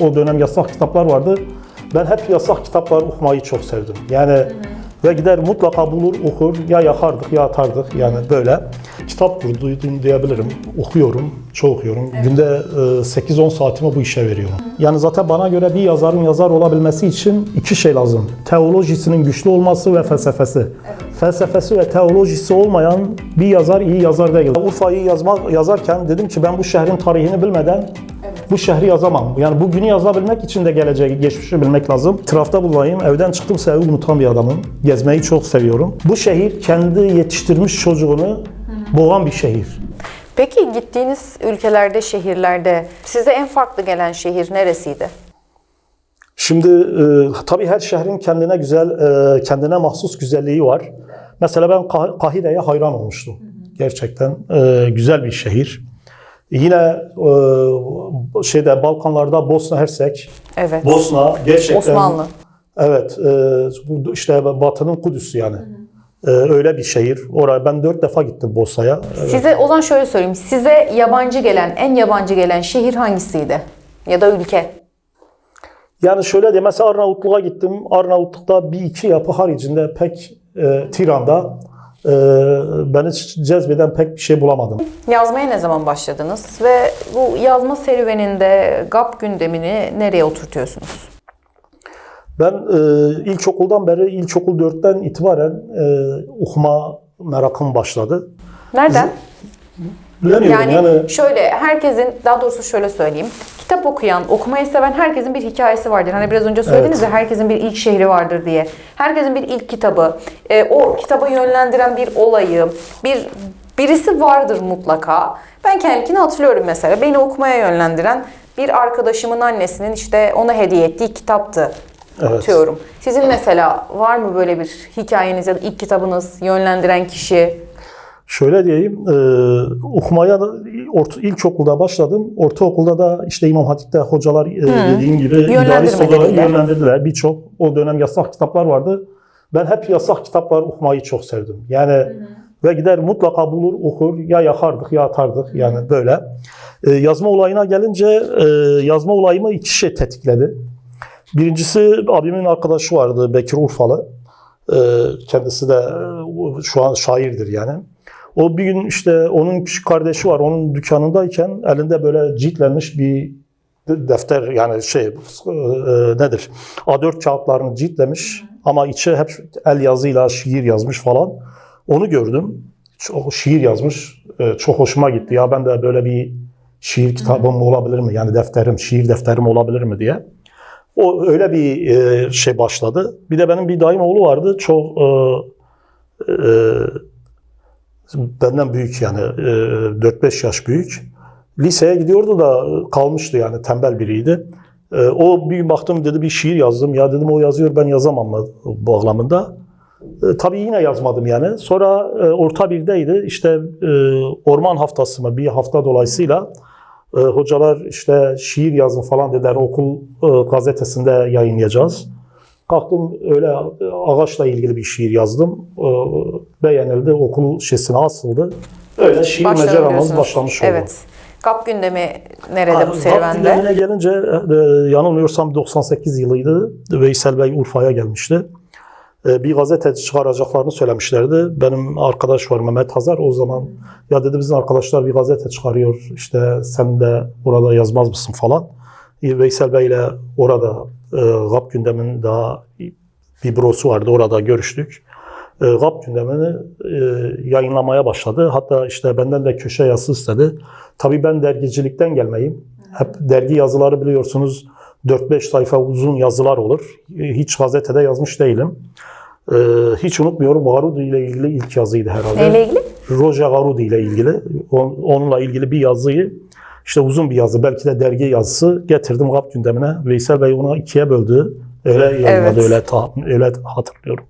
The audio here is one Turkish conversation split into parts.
O dönem yasak kitaplar vardı. Ben hep yasak kitaplar okumayı çok sevdim. Yani ve gider mutlaka bulur okur ya yakardık ya atardık yani böyle. Kitap kurduydum diyebilirim. Okuyorum, çok okuyorum. Günde e, 8-10 saatimi bu işe veriyorum. Yani zaten bana göre bir yazarın yazar olabilmesi için iki şey lazım. Teolojisinin güçlü olması ve felsefesi. Felsefesi ve teolojisi olmayan bir yazar iyi yazar değil. Urfa'yı yazma, yazarken dedim ki ben bu şehrin tarihini bilmeden bu şehri yazamam. Yani bugünü yazabilmek için de geleceği, geçmişi bilmek lazım. Trafta bulayım, evden çıktım evi unutan bir adamım. Gezmeyi çok seviyorum. Bu şehir kendi yetiştirmiş çocuğunu boğan bir şehir. Peki gittiğiniz ülkelerde, şehirlerde size en farklı gelen şehir neresiydi? Şimdi e, tabii her şehrin kendine güzel, e, kendine mahsus güzelliği var. Mesela ben Kah- Kahire'ye hayran olmuştum. Gerçekten e, güzel bir şehir. Yine e, şeyde Balkanlarda Bosna Hersek, Evet. Bosna gerçekten Osmanlı. Evet, e, işte Batı'nın Kudüs'ü yani. E, öyle bir şehir. Oraya ben dört defa gittim Bosna'ya. Size o zaman şöyle söyleyeyim. Size yabancı gelen, en yabancı gelen şehir hangisiydi? Ya da ülke? Yani şöyle de mesela Arnavutluğa gittim. Arnavutluk'ta bir iki yapı haricinde pek e, Tiran'da e, beni cezbeden pek bir şey bulamadım. Yazmaya ne zaman başladınız? Ve bu yazma serüveninde GAP gündemini nereye oturtuyorsunuz? Ben e, ilkokuldan beri, ilkokul 4'ten itibaren e, okuma merakım başladı. Nereden? Bilemiyorum Yani, yani, şöyle herkesin daha doğrusu şöyle söyleyeyim. Kitap okuyan, okumayı seven herkesin bir hikayesi vardır. Hani biraz önce söylediniz Evet. ya herkesin bir ilk şehri vardır diye. Herkesin bir ilk kitabı, e, o kitaba yönlendiren bir olayı, bir birisi vardır mutlaka. Ben kendimkini hatırlıyorum mesela. Beni okumaya yönlendiren bir arkadaşımın annesinin işte ona hediye ettiği kitaptı. Evet. Atıyorum. Sizin mesela var mı böyle bir hikayeniz ya da ilk kitabınız yönlendiren kişi? Şöyle diyeyim, e, okumaya da orta, ilkokulda başladım. Ortaokulda da işte İmam Hatip'te hocalar e, dediğim gibi idealist olarak yönlendirdiler. Birçok o dönem yasak kitaplar vardı. Ben hep yasak kitaplar okumayı çok sevdim. Yani ve gider mutlaka bulur okur ya yakardık ya atardık yani böyle. E, yazma olayına gelince e, yazma olayımı iki şey tetikledi. Birincisi abimin arkadaşı vardı Bekir Urfalı. E, kendisi de e, şu an şairdir yani. O bir gün işte onun küçük kardeşi var. Onun dükkanındayken elinde böyle ciltlenmiş bir de- defter yani şey e, nedir? A4 kağıtlarını ciltlemiş ama içi hep el yazıyla şiir yazmış falan. Onu gördüm. Çok şiir yazmış. E, Çok hoşuma gitti. Ya ben de böyle bir şiir kitabım olabilir mi? Yani defterim, şiir defterim olabilir mi diye. O öyle bir e, şey başladı. Bir de benim bir dayım oğlu vardı. Çok e, e, benden büyük yani e, 4-5 yaş büyük. Liseye gidiyordu da kalmıştı yani tembel biriydi. E, O bir baktım dedi bir şiir yazdım. Ya dedim o yazıyor ben yazamam mı bağlamında. E, tabii yine yazmadım yani. Sonra e, orta birdeydi. İşte e, orman haftası mı bir hafta dolayısıyla e, hocalar işte şiir yazın falan dediler. Okul e, gazetesinde yayınlayacağız. Kalktım öyle e, ağaçla ilgili bir şiir yazdım. E, beğenildi. Okul şişesine asıldı. Öyle şiir meceramız başlamış oldu. Evet. GAP gündemi nerede Ha, bu serüvende? gündemine gelince e, yanılmıyorsam 98 yılıydı. Veysel Bey Urfa'ya gelmişti. E, bir gazete çıkaracaklarını söylemişlerdi. Benim arkadaş var Mehmet Hazar o zaman ya dedi bizim arkadaşlar bir gazete çıkarıyor işte sen de orada yazmaz mısın falan. Veysel Bey ile orada e, GAP gündemin daha bir bürosu vardı orada görüştük. E, GAP gündemini e, yayınlamaya başladı. Hatta işte benden de köşe yazısı istedi. Tabii ben dergicilikten gelmeyim. Hep dergi yazıları biliyorsunuz 4-5 sayfa uzun yazılar olur. E, Hiç gazetede yazmış değilim. E, hiç unutmuyorum Garudi ile ilgili ilk yazıydı herhalde. Neyle ilgili? Roger Garudi ile ilgili. On- Onunla ilgili bir yazıyı işte uzun bir yazı belki de dergi yazısı getirdim GAP gündemine. Veysel Bey onu ikiye böldü. Öyle yayınladı Evet. öyle, ta- öyle hatırlıyorum.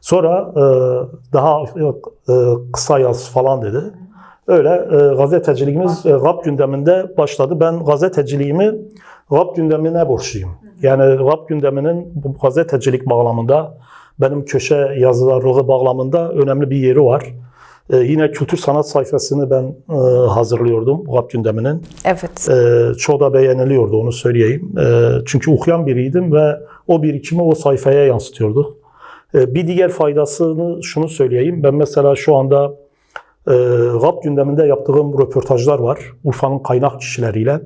Sonra e, daha e, kısa yaz falan dedi. Öyle e, gazeteciliğimiz e, GAP gündeminde başladı. Ben gazeteciliğimi GAP gündemine borçluyum. Yani GAP gündeminin bu gazetecilik bağlamında benim köşe yazıları bağlamında önemli bir yeri var. E, yine kültür sanat sayfasını ben e, hazırlıyordum GAP gündeminin. Evet. E, çoğu da beğeniliyordu onu söyleyeyim. E, çünkü okuyan biriydim ve o birikimi o sayfaya yansıtıyorduk. E, bir diğer faydasını şunu söyleyeyim. Ben mesela şu anda e, GAP gündeminde yaptığım röportajlar var. Urfa'nın kaynak kişileriyle.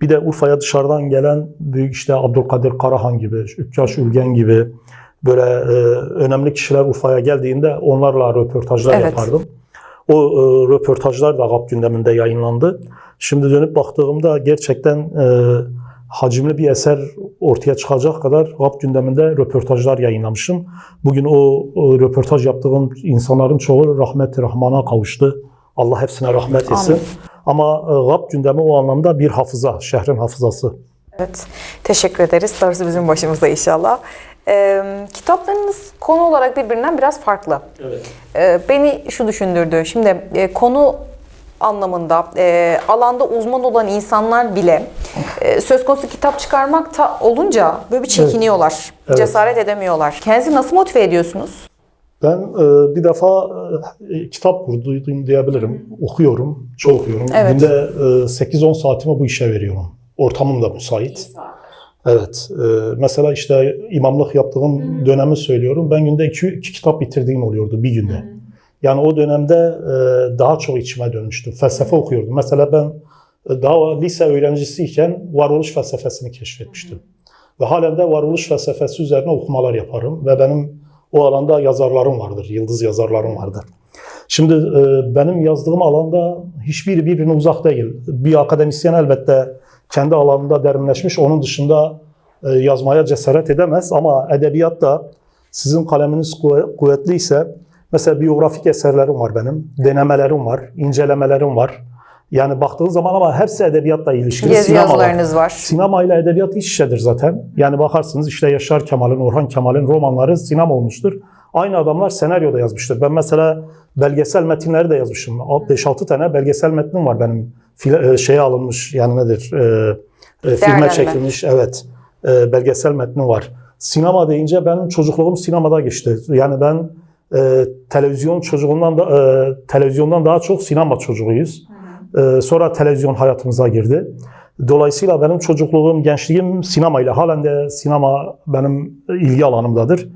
Bir de Urfa'ya dışarıdan gelen büyük işte Abdülkadir Karahan gibi, Ükkaş Ülgen gibi böyle e, önemli kişiler Urfa'ya geldiğinde onlarla röportajlar Evet. yapardım. O e, röportajlar da GAP gündeminde yayınlandı. Şimdi dönüp baktığımda gerçekten e, hacimli bir eser ortaya çıkacak kadar GAP gündeminde röportajlar yayınlamışım. Bugün o, o röportaj yaptığım insanların çoğu rahmet rahmana kavuştu. Allah hepsine rahmet etsin. Amin. Ama e, GAP gündemi o anlamda bir hafıza, şehrin hafızası. Evet. Teşekkür ederiz. Darısı bizim başımıza inşallah. Ee, kitaplarınız konu olarak birbirinden biraz farklı. Evet. Ee, beni şu düşündürdü. Şimdi e, konu anlamında e, alanda uzman olan insanlar bile e, söz konusu kitap çıkarmak ta olunca böyle bir çekiniyorlar. Evet. Cesaret edemiyorlar. Kendinizi nasıl motive ediyorsunuz? Ben e, bir defa e, kitap kurduydum diyebilirim. Okuyorum, çok okuyorum. Evet. Günde e, 8-10 saatimi bu işe veriyorum. Ortamım da müsait. Evet. e, mesela işte imamlık yaptığım dönemi söylüyorum. Ben günde iki, iki kitap bitirdiğim oluyordu bir günde. Yani o dönemde e, daha çok içime dönmüştüm. Felsefe okuyordum. Mesela ben e, daha lise öğrencisiyken varoluş felsefesini keşfetmiştim. Ve halen de varoluş felsefesi üzerine okumalar yaparım. Ve benim o alanda yazarlarım vardır, yıldız yazarlarım vardır. Şimdi e, benim yazdığım alanda hiçbiri birbirine uzak değil. Bir akademisyen elbette kendi alanında derinleşmiş, onun dışında e, yazmaya cesaret edemez. Ama edebiyatta sizin kaleminiz kuvve- kuvvetliyse, mesela biyografik eserlerim var benim, denemelerim var, incelemelerim var. Yani baktığın zaman ama hepsi edebiyatla ilişkili. Gezi sinema yazılarınız var. Sinema ile edebiyat iç içedir zaten. Yani bakarsınız işte Yaşar Kemal'in, Orhan Kemal'in romanları sinema olmuştur. Aynı adamlar senaryo da yazmıştır. Ben mesela belgesel metinleri de yazmışım. 5-6 tane belgesel metnim var benim. Fil- e, şeye alınmış yani nedir? E, e, filme çekilmiş evet. E, belgesel metnim var. Sinema deyince benim çocukluğum sinemada geçti. Yani ben e, televizyon çocuğundan da e, televizyondan daha çok sinema çocuğuyuz. E, sonra televizyon hayatımıza girdi. Dolayısıyla benim çocukluğum, gençliğim sinemayla. Halen de sinema benim ilgi alanımdadır.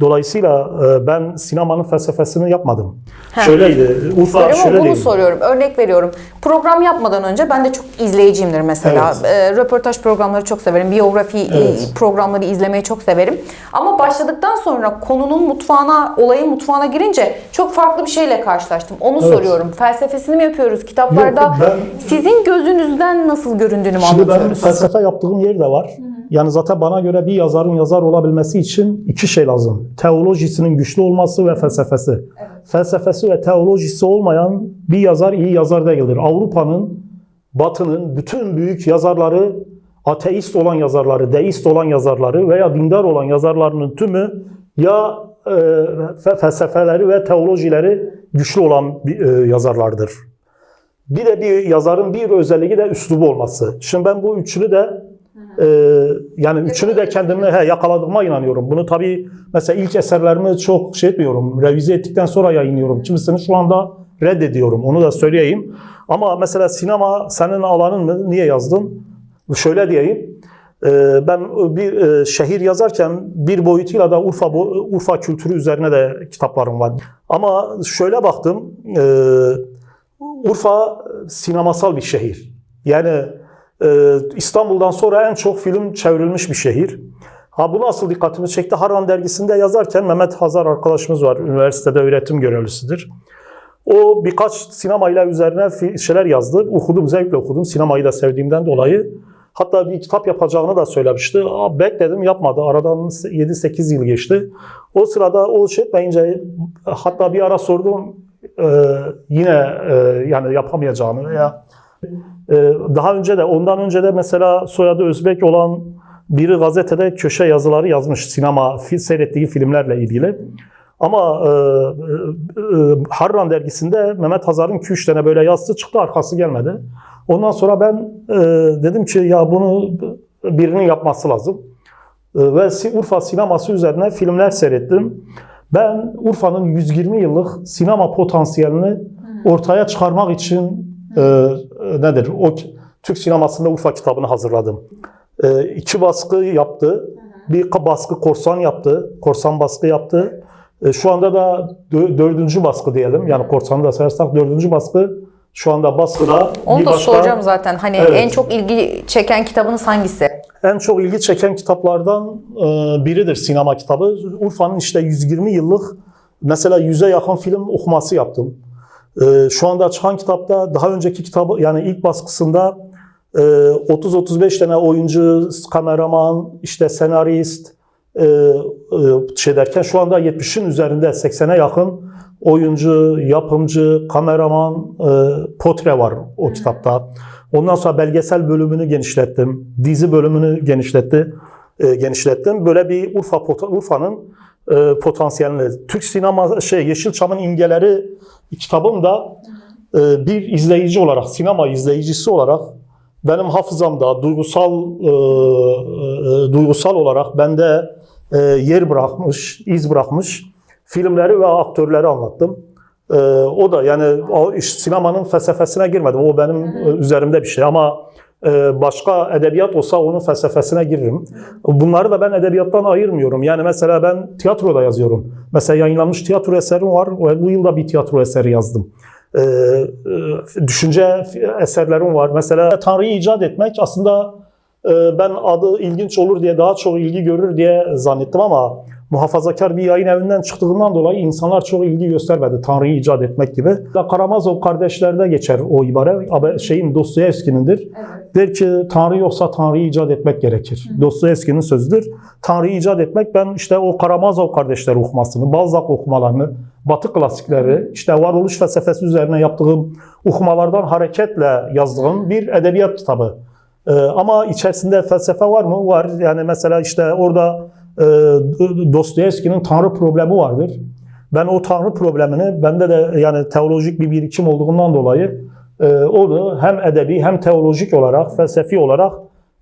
Dolayısıyla e, ben sinemanın felsefesini yapmadım. Şöyleydi. Urfa şöyle bunu değil. soruyorum. Örnek veriyorum. Program yapmadan önce ben de çok izleyiciyimdir mesela. Ee, röportaj programları çok severim. Biyografi e, Evet. programları izlemeyi çok severim. Ama başladıktan sonra konunun mutfağına, olayın mutfağına girince çok farklı bir şeyle karşılaştım. Onu Evet. soruyorum. Felsefesini mi yapıyoruz kitaplarda? Yok, ben- Sizin gözünüzden nasıl göründüğünü mü Şimdi benim anlatıyoruz? felsefe yaptığım yer de var. Yani zaten bana göre bir yazarın yazar olabilmesi için iki şey lazım. Teolojisinin güçlü olması ve felsefesi. Felsefesi ve teolojisi olmayan bir yazar iyi yazar değildir. Avrupa'nın, Batı'nın bütün büyük yazarları, ateist olan yazarları, deist olan yazarları veya dindar olan yazarlarının tümü ya e, fe- felsefeleri ve teolojileri güçlü olan e, yazarlardır. Bir de bir yazarın bir özelliği de üslubu olması. Şimdi ben bu üçünü de e, yani üçünü de kendime he, yakaladığıma inanıyorum. Bunu tabii mesela ilk eserlerimi çok şey etmiyorum. Revize ettikten sonra yayınlıyorum. Kimisini şu anda reddediyorum. Onu da söyleyeyim. Ama mesela sinema senin alanın mı? Niye yazdın? Şöyle diyeyim. E, ben bir e, şehir yazarken bir boyutuyla da Urfa Urfa kültürü üzerine de kitaplarım var. Ama şöyle baktım. E, Urfa sinemasal bir şehir. Yani İstanbul'dan sonra en çok film çevrilmiş bir şehir. Ha bu nasıl dikkatimi çekti? Haran dergisinde yazarken Mehmet Hazar arkadaşımız var. Üniversitede öğretim görevlisidir. O birkaç sinemayla üzerine şeyler yazdı. Okudum, zevkle okudum. Sinemayı da sevdiğimden dolayı. Hatta bir kitap yapacağını da söylemişti. Aa, bekledim yapmadı. Aradan 7-8 yıl geçti. O sırada o şey etmeyince hatta bir ara sordum e, yine e, yani yapamayacağını e, daha önce de ondan önce de mesela soyadı Özbek olan biri gazetede köşe yazıları yazmış sinema seyrettiği filmlerle ilgili. Ama e, e, e, Harran dergisinde Mehmet Hazar'ın 2-3 tane böyle yazısı çıktı arkası gelmedi. Ondan sonra ben e, dedim ki ya bunu birinin yapması lazım. E, ve Urfa sineması üzerine filmler seyrettim. Ben Urfa'nın 120 yıllık sinema potansiyelini ortaya çıkarmak için e, nedir? O Türk sinemasında Urfa kitabını hazırladım. E, iki baskı yaptı. Bir baskı korsan yaptı. Korsan baskı yaptı. E, şu anda da dö- dördüncü baskı diyelim. Yani korsanı da sayarsak dördüncü baskı şu anda baskıda. Onu Bir da başka- soracağım zaten. Hani Evet. en çok ilgi çeken kitabınız hangisi? en çok ilgi çeken kitaplardan e, biridir sinema kitabı. Urfa'nın işte 120 yıllık mesela 100'e yakın film okuması yaptım. E, Şu anda çıkan kitapta daha önceki kitabı yani ilk baskısında e, 30-35 tane oyuncu, kameraman, işte senarist e, e, şey derken şu anda 70'in üzerinde 80'e yakın oyuncu, yapımcı, kameraman, e, portre var o kitapta. Ondan sonra belgesel bölümünü genişlettim. Dizi bölümünü genişletti, e, genişlettim. Böyle bir Urfa Urfa'nın e, potansiyelini. Türk sinema şey Yeşilçam'ın imgeleri kitabım da e, bir izleyici olarak, sinema izleyicisi olarak benim hafızamda duygusal e, e, duygusal olarak bende e, yer bırakmış, iz bırakmış filmleri ve aktörleri anlattım. Ee, o da yani o sinemanın felsefesine girmedim. O benim e, üzerimde bir şey ama e, başka edebiyat olsa onun felsefesine giririm. Bunları da ben edebiyattan ayırmıyorum. Yani mesela ben tiyatroda yazıyorum. Mesela yayınlanmış tiyatro eserim var ve bu yılda bir tiyatro eseri yazdım. Ee, e, düşünce eserlerim var. Mesela Tanrı'yı icat etmek aslında e, ben adı ilginç olur diye daha çok ilgi görür diye zannettim ama muhafazakar bir yayın evinden çıktığından dolayı insanlar çok ilgi göstermedi. Tanrı'yı icat etmek gibi. Karamazov kardeşlerde geçer o ibare. Şeyin Dostoyevski'nindir. Der ki Tanrı yoksa Tanrı'yı icat etmek gerekir. Dostoyevski'nin sözüdür. Tanrı'yı icat etmek ben işte o Karamazov kardeşler okumasını, Balzac okumalarını, Batı klasikleri, işte varoluş felsefesi üzerine yaptığım okumalardan hareketle yazdığım bir edebiyat kitabı. Ee, ama içerisinde felsefe var mı? Var. Yani mesela işte orada e, Dostoyevski'nin tanrı problemi vardır. Ben o tanrı problemini, bende de yani teolojik bir birikim olduğundan dolayı e, onu hem edebi hem teolojik olarak, felsefi olarak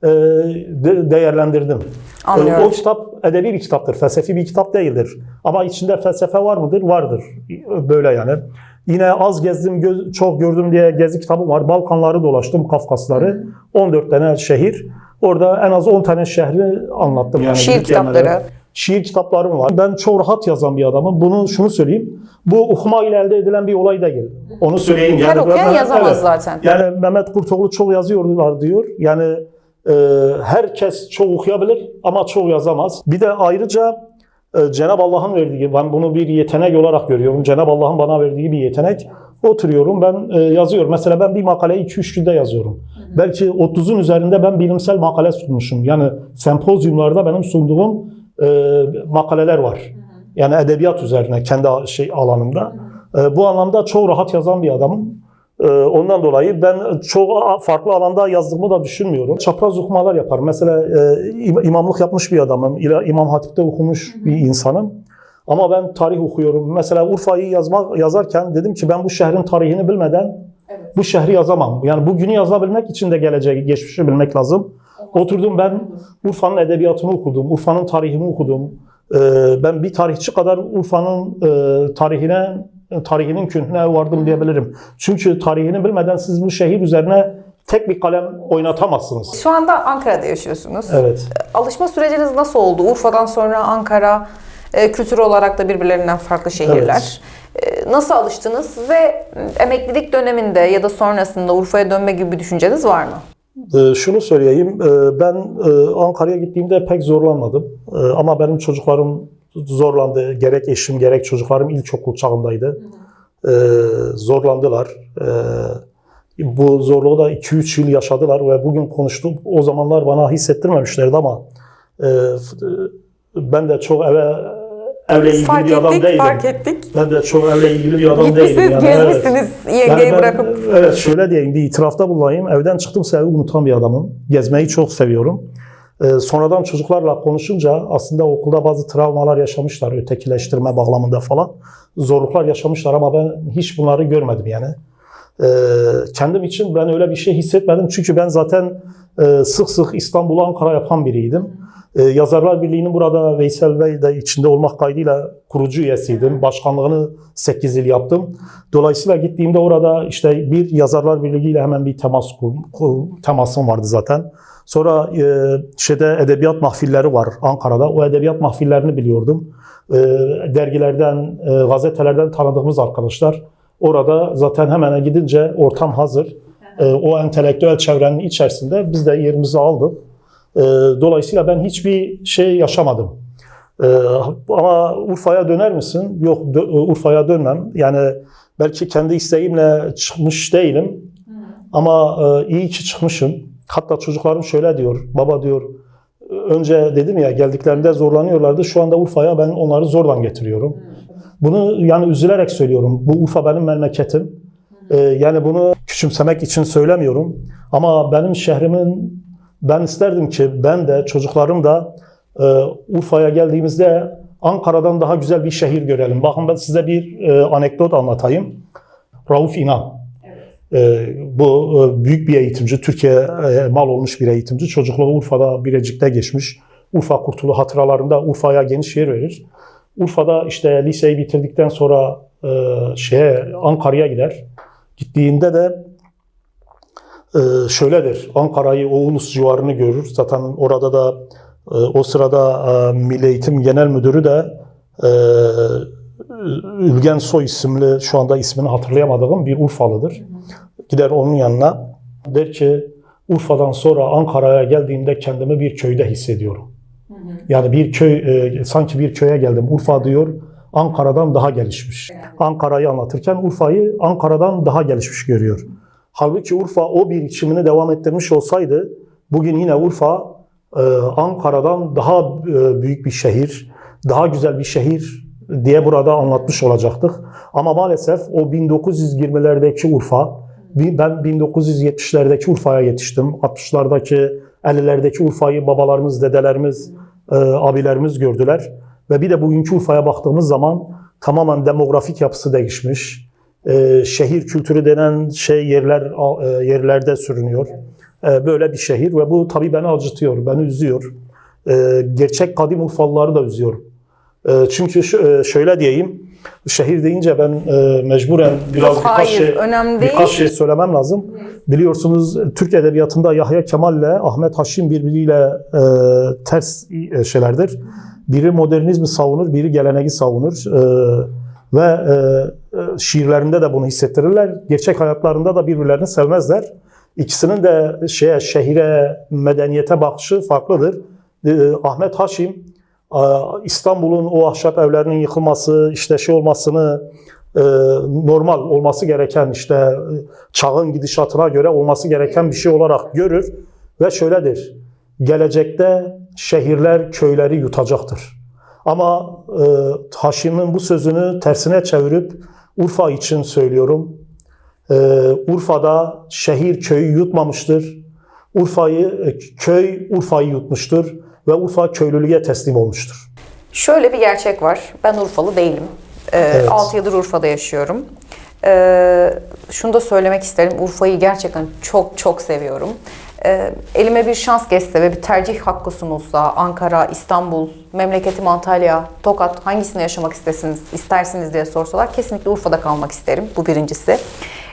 e, de- değerlendirdim. Anlıyorum. E, O kitap edebi bir kitaptır, felsefi bir kitap değildir. Ama içinde felsefe var mıdır? Vardır. Böyle yani. Yine az gezdim, göz- çok gördüm diye gezi kitabım var. Balkanları dolaştım, Kafkasları. 14 tane şehir. Orada en az 10 tane şehri anlattım. Yani Şiir kitapları. Şiir kitaplarım var. Ben çok rahat yazan bir adamım. Bunu şunu söyleyeyim. Bu okuma ile elde edilen bir olay değil. Onu söyleyeyim. Her ben- okuyan ben- yazamaz evet. zaten. Yani Mehmet Kurtoğlu çok yazıyorlar diyor. Yani e, herkes çok okuyabilir ama çok yazamaz. Bir de ayrıca e, Cenab-ı Allah'ın verdiği, ben bunu bir yetenek olarak görüyorum. Cenab-ı Allah'ın bana verdiği bir yetenek. Oturuyorum ben e, yazıyorum. Mesela ben bir makaleyi 2-3 günde yazıyorum. Belki 30'un üzerinde ben bilimsel makale sunmuşum. Yani sempozyumlarda benim sunduğum e, makaleler var. Yani edebiyat üzerine kendi şey alanımda. E, bu anlamda çok rahat yazan bir adamım. Ee, Ondan dolayı ben çok farklı alanda yazdığımı da düşünmüyorum. Çapraz okumalar yaparım. Mesela e, im- imamlık yapmış bir adamım. İmam Hatip'te okumuş bir insanım. Ama ben tarih okuyorum. Mesela Urfa'yı yazmak yazarken dedim ki ben bu şehrin tarihini bilmeden bu şehri yazamam. Yani bugünü yazabilmek için de geleceği, geçmişi bilmek lazım. Oturdum ben Urfa'nın edebiyatını okudum. Urfa'nın tarihini okudum. Ee, ben bir tarihçi kadar Urfa'nın e, tarihine tarihinin kühnüne vardım diyebilirim. Çünkü tarihini bilmeden siz bu şehir üzerine tek bir kalem oynatamazsınız. Şu anda Ankara'da yaşıyorsunuz. Evet. Alışma süreciniz nasıl oldu? Urfa'dan sonra Ankara, e, kültür olarak da birbirlerinden farklı şehirler. E, Nasıl alıştınız ve emeklilik döneminde ya da sonrasında Urfa'ya dönme gibi bir düşünceniz var mı? Ee, şunu söyleyeyim, e, ben e, Ankara'ya gittiğimde pek zorlanmadım. E, Ama benim çocuklarım zorlandı. Gerek eşim gerek çocuklarım ilkokul çağındaydı. Zorlandılar. Bu zorluğu da 2-3 yıl yaşadılar ve bugün konuştum. O zamanlar bana hissettirmemişlerdi ama ben de çok eve evle ilgili fark bir adam ettik, değilim. fark ettik. Ben de çok evle ilgili bir adam Gitmişsiniz, değilim. Yani, evet. gezmişsiniz Yani yengeyi ben, bırakıp. Evet şöyle diyeyim bir itirafta bulunayım. Evden çıktımsa evi unutan bir adamım. Gezmeyi çok seviyorum. Ee, sonradan çocuklarla konuşunca aslında okulda bazı travmalar yaşamışlar. Ötekileştirme bağlamında falan. Zorluklar yaşamışlar ama ben hiç bunları görmedim yani. Ee, kendim için ben öyle bir şey hissetmedim. Çünkü ben zaten e, sık sık İstanbul, Ankara yapan biriydim. E, Yazarlar Birliği'nin burada Veysel Bey de içinde olmak kaydıyla kurucu üyesiydim. Başkanlığını 8 yıl yaptım. Dolayısıyla gittiğimde orada işte bir Yazarlar Birliği ile hemen bir temas temasım vardı zaten. Sonra e, şeyde edebiyat mahfilleri var Ankara'da. O edebiyat mahfillerini biliyordum. E, dergilerden, e, gazetelerden tanıdığımız arkadaşlar. Orada zaten hemen gidince ortam hazır. E, o entelektüel çevrenin içerisinde biz de yerimizi aldık. E, dolayısıyla ben hiçbir şey yaşamadım. E, ama Urfa'ya döner misin? Yok dö- Urfa'ya dönmem. Yani belki kendi isteğimle çıkmış değilim. Ama e, iyi ki çıkmışım. Hatta çocuklarım şöyle diyor. Baba diyor önce dedim ya geldiklerinde zorlanıyorlardı. Şu anda Urfa'ya ben onları zorla getiriyorum. Bunu yani üzülerek söylüyorum. Bu Urfa benim memleketim. Ee, yani bunu küçümsemek için söylemiyorum. Ama benim şehrimin ben isterdim ki ben de çocuklarım da e, Urfa'ya geldiğimizde Ankara'dan daha güzel bir şehir görelim. Bakın ben size bir e, anekdot anlatayım. Rauf İnan. E, bu e, büyük bir eğitimci, Türkiye e, mal olmuş bir eğitimci. Çocukluğu Urfa'da Birecik'te geçmiş. Urfa Kurtulu hatıralarında Urfa'ya geniş yer verir. Urfa'da işte liseyi bitirdikten sonra e, şeye Ankara'ya gider. Gittiğinde de e, şöyledir. Ankara'yı, o ulus civarını görür. Zaten orada da e, o sırada e, Milli Eğitim Genel Müdürü de e, Ülgen Soy isimli, şu anda ismini hatırlayamadığım bir Urfalıdır. Gider onun yanına. Der ki Urfa'dan sonra Ankara'ya geldiğimde kendimi bir köyde hissediyorum. Yani bir köy, e, sanki bir köye geldim. Urfa diyor Ankara'dan daha gelişmiş. Ankara'yı anlatırken Urfa'yı Ankara'dan daha gelişmiş görüyor. Halbuki Urfa o birikimini devam ettirmiş olsaydı bugün yine Urfa e, Ankara'dan daha e, büyük bir şehir, daha güzel bir şehir diye burada anlatmış olacaktık. Ama maalesef o 1920'lerdeki Urfa, ben 1970'lerdeki Urfa'ya yetiştim. 60'lardaki, 50'lerdeki Urfa'yı babalarımız, dedelerimiz, e, abilerimiz gördüler. Ve bir de bugünkü Urfa'ya baktığımız zaman tamamen demografik yapısı değişmiş. E, şehir kültürü denen şey yerler e, yerlerde sürünüyor. E, böyle bir şehir ve bu tabii beni acıtıyor, beni üzüyor. E, gerçek kadim Urfalıları da üzüyor. E, çünkü şöyle diyeyim, şehir deyince ben e, mecburen biraz Yok, birkaç hayır, şey önemli değil. birkaç şey söylemem lazım. Biliyorsunuz Türk edebiyatında Yahya Kemal ile Ahmet Haşim birbiriyle e, ters e, şeylerdir. Biri modernizmi savunur, biri geleneği savunur. E, ve e, e, şiirlerinde de bunu hissettirirler. Gerçek hayatlarında da birbirlerini sevmezler. İkisinin de şeye şehire, medeniyete bakışı farklıdır. E, Ahmet Haşim e, İstanbul'un o ahşap evlerinin yıkılması, işte şey olmasını e, normal olması gereken işte e, çağın gidişatına göre olması gereken bir şey olarak görür ve şöyledir. Gelecekte şehirler köyleri yutacaktır. Ama e, Haşim'in bu sözünü tersine çevirip Urfa için söylüyorum. E, Urfa'da şehir köyü yutmamıştır. Urfa'yı e, köy Urfa'yı yutmuştur ve Urfa köylülüğe teslim olmuştur. Şöyle bir gerçek var. Ben Urfalı değilim. Ee, Evet. 6 yıldır Urfa'da yaşıyorum. Ee, şunu da söylemek isterim. Urfa'yı gerçekten çok çok seviyorum. Ee, elime bir şans geçse ve bir tercih hakkı sunulsa Ankara, İstanbul, memleketim Antalya, Tokat hangisinde yaşamak istersiniz, istersiniz diye sorsalar kesinlikle Urfa'da kalmak isterim. Bu birincisi.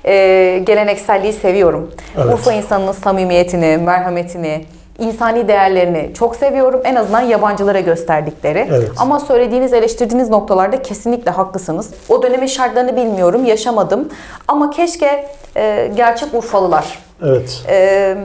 Ee, gelenekselliği seviyorum. Evet. Urfa insanının samimiyetini, merhametini, insani değerlerini çok seviyorum. En azından yabancılara gösterdikleri. Evet. Ama söylediğiniz, eleştirdiğiniz noktalarda kesinlikle haklısınız. O dönemin şartlarını bilmiyorum, yaşamadım. Ama keşke e, gerçek Urfalılar, Evet. e,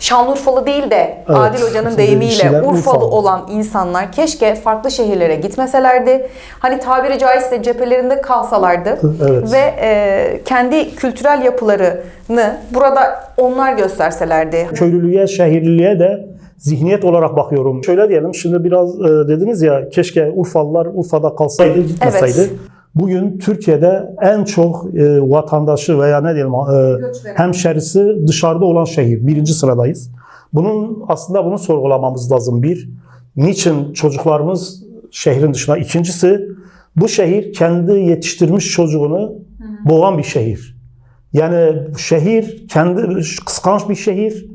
Şanlıurfalı değil de Evet, Adil Hoca'nın deyimiyle Urfalı, Urfalı. olan insanlar keşke farklı şehirlere gitmeselerdi. Hani tabiri caizse cephelerinde kalsalardı Evet. ve e, kendi kültürel yapılarını burada onlar gösterselerdi. köylülüğe, şehirliliğe de zihniyet olarak bakıyorum. Şöyle diyelim, şimdi biraz e, dediniz ya keşke Urfalılar Urfa'da kalsaydı, gitmeseydi. Evet. Bugün Türkiye'de en çok e, vatandaşı veya ne diyelim e, hemşerisi dışarıda olan şehir. Birinci sıradayız. Bunun aslında bunu sorgulamamız lazım. Bir, niçin çocuklarımız şehrin dışına? İkincisi, bu şehir kendi yetiştirmiş çocuğunu boğan bir şehir. Yani şehir kendi kıskanç bir şehir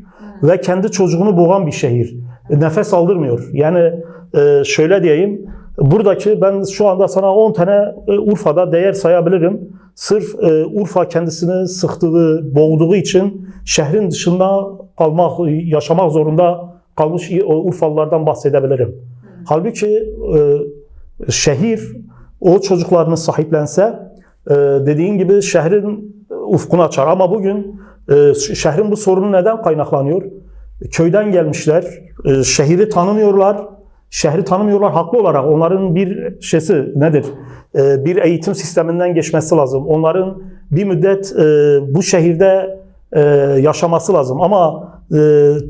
ve kendi çocuğunu boğan bir şehir. nefes aldırmıyor. Yani e, şöyle diyeyim, buradaki ben şu anda sana 10 tane e, Urfa'da değer sayabilirim. Sırf e, Urfa kendisini sıktığı, boğduğu için şehrin dışında kalmak, yaşamak zorunda kalmış Urfalılardan bahsedebilirim. Halbuki e, şehir o çocuklarını sahiplense e, dediğin gibi şehrin ufkunu açar. Ama bugün e, şehrin bu sorunu neden kaynaklanıyor? Köyden gelmişler, e, şehri tanımıyorlar. Şehri tanımıyorlar haklı olarak. Onların bir şeysi nedir? E, bir eğitim sisteminden geçmesi lazım. Onların bir müddet e, bu şehirde yaşaması lazım. Ama e,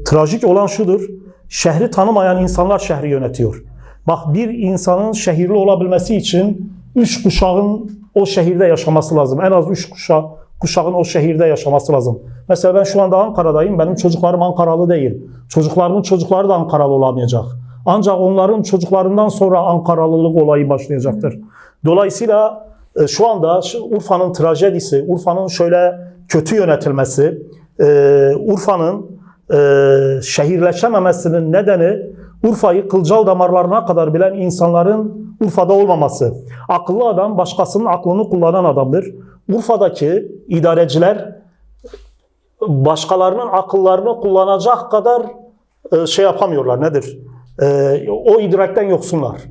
trajik olan şudur. Şehri tanımayan insanlar şehri yönetiyor. Bak bir insanın şehirli olabilmesi için üç kuşağın o şehirde yaşaması lazım. En az üç kuşa, kuşağın o şehirde yaşaması lazım. Mesela ben şu anda Ankara'dayım. Benim çocuklarım Ankaralı değil. Çocuklarımın çocukları da Ankaralı olamayacak. Ancak onların çocuklarından sonra Ankaralılık olayı başlayacaktır. Dolayısıyla e, şu anda Urfa'nın trajedisi, Urfa'nın şöyle kötü yönetilmesi, e, Urfa'nın e, şehirleşememesinin nedeni Urfa'yı kılcal damarlarına kadar bilen insanların Urfa'da olmaması. Akıllı adam başkasının aklını kullanan adamdır. Urfa'daki idareciler başkalarının akıllarını kullanacak kadar şey yapamıyorlar. Nedir? E, o idrakten yoksunlar.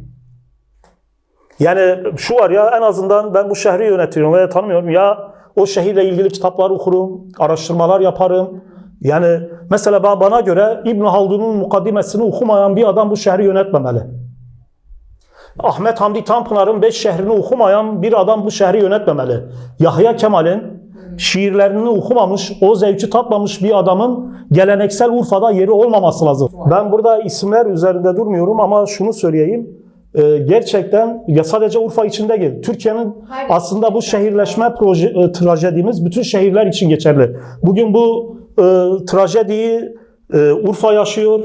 Yani şu var ya en azından ben bu şehri yönetiyorum veya tanımıyorum ya o şehirle ilgili kitaplar okurum, araştırmalar yaparım. Yani mesela ba- bana göre İbn Haldun'un mukaddimesini okumayan bir adam bu şehri yönetmemeli. Ahmet Hamdi Tanpınar'ın beş şehrini okumayan bir adam bu şehri yönetmemeli. Yahya Kemal'in şiirlerini okumamış, o zevki tatmamış bir adamın geleneksel Urfa'da yeri olmaması lazım. Ben burada isimler üzerinde durmuyorum ama şunu söyleyeyim. Ee, gerçekten ya sadece Urfa içinde değil. Türkiye'nin aslında bu şehirleşme proje, e, trajedimiz bütün şehirler için geçerli. Bugün bu e, trajediyi e, Urfa yaşıyor.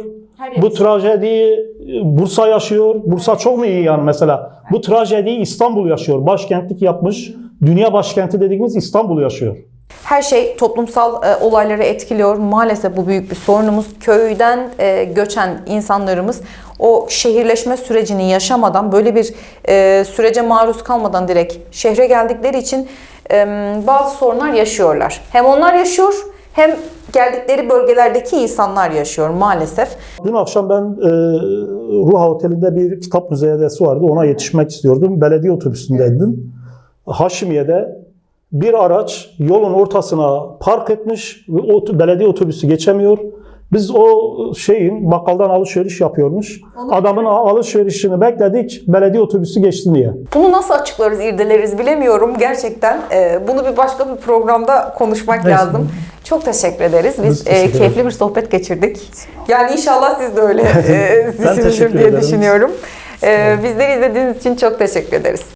Bu trajediyi e, Bursa yaşıyor. Bursa çok mu iyi yani mesela? Bu trajediyi İstanbul yaşıyor. Başkentlik yapmış. Dünya başkenti dediğimiz İstanbul yaşıyor. Her şey toplumsal e, olayları etkiliyor. Maalesef bu büyük bir sorunumuz. Köyden e, göçen insanlarımız o şehirleşme sürecini yaşamadan, böyle bir e, sürece maruz kalmadan direkt şehre geldikleri için e, bazı sorunlar yaşıyorlar. Hem onlar yaşıyor hem geldikleri bölgelerdeki insanlar yaşıyor maalesef. Dün akşam ben e, Ruha Oteli'nde bir kitap müzayedesi vardı. Ona yetişmek istiyordum. Belediye otobüsündeydim. Haşimiye'de bir araç yolun ortasına park etmiş ve o belediye otobüsü geçemiyor. Biz o şeyin bakkaldan alışveriş yapıyormuş. Adamın alışverişini bekledik. Belediye otobüsü geçti diye. Bunu nasıl açıklarız, irdeleriz bilemiyorum gerçekten. e, bunu bir başka bir programda konuşmak Neyse. lazım. Çok teşekkür ederiz. Biz Biz e, teşekkür ederiz. keyifli bir sohbet geçirdik. Yani inşallah siz de öyle e, düşünürsünüz diye ederim. düşünüyorum. E, bizleri izlediğiniz için çok teşekkür ederiz.